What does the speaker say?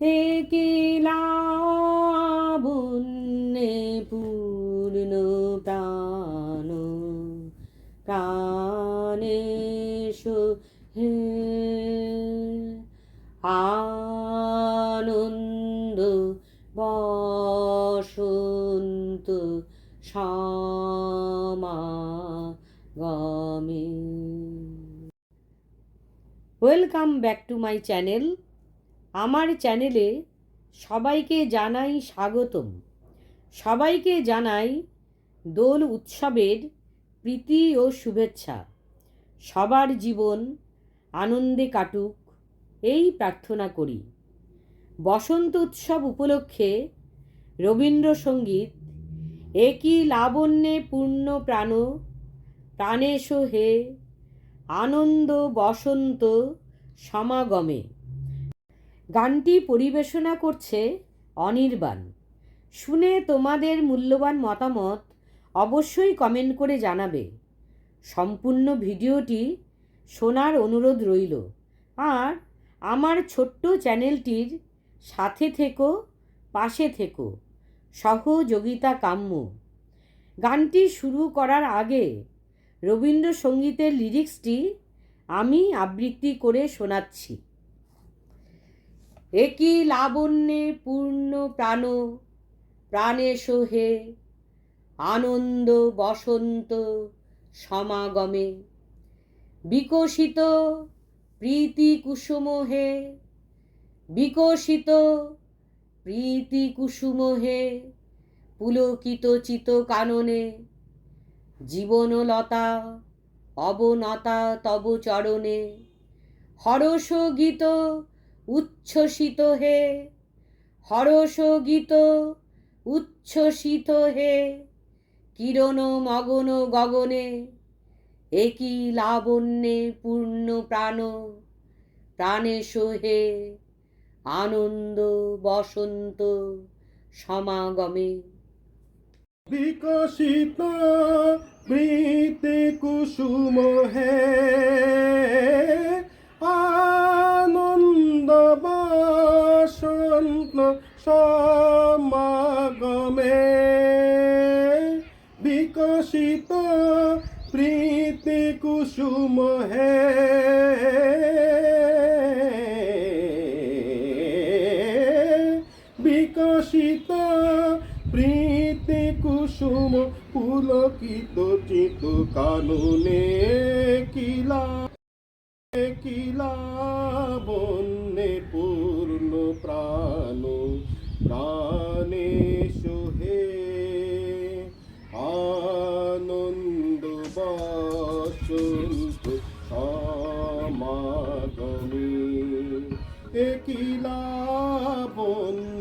একিলাবন্যে পূর্ণ প্রাণ প্রাণেশ হে আনন্দ বসন্ত সমাগমে। Welcome back to my channel আমার চ্যানেলে সবাইকে জানাই স্বাগতম। সবাইকে জানাই দোল উৎসবের প্রীতি ও শুভেচ্ছা। সবার জীবন আনন্দে কাটুক, এই প্রার্থনা করি। বসন্ত উৎসব উপলক্ষে রবীন্দ্রসঙ্গীত, একই লাবণ্যে পূর্ণ প্রাণ, প্রাণেশ হে, আনন্দ বসন্ত সমাগমে। গানটি পরিবেশনা করছে অনির্বাণ। শুনে তোমাদের মূল্যবান মতামত অবশ্যই কমেন্ট করে জানাবে। সম্পূর্ণ ভিডিওটি শোনার অনুরোধ রইল। আর আমার ছোট্ট চ্যানেলটির সাথে থেকো, পাশে থেকো। সহযোগিতা কাম্য। গানটি শুরু করার আগে রবীন্দ্রসঙ্গীতের লিরিক্সটি আমি আবৃত্তি করে শোনাচ্ছি। একই লাবণ্যে পূর্ণ প্রাণ, প্রাণে সোহে আনন্দ বসন্ত সমাগমে। বিকশিত প্রীতি কুসুমহে, বিকশিত প্রীতি কুসুমহে পুলকিত চিত কাননে জীবনলতা অবনতা তব চরণে হরষ গীত উচ্ছ্বসিত হে। হরষ গীত উচ্ছ্বসিত হে। কিরণ মগন গগনে, একই লাবণ্যে পূর্ণ প্রাণ প্রাণে সোহে আনন্দ বসন্ত সমাগমে। বিকশিত প্রীতি কুসুম হে। সমাগমে বিকশিত প্রীতি কুসুম হে। বিকশিত প্রীতি কুসুম পুলকিত চিত কানুনে কিলা কিলা বন্যে পূর্ণ প্রাণ, প্রাণে একিলা বন্যে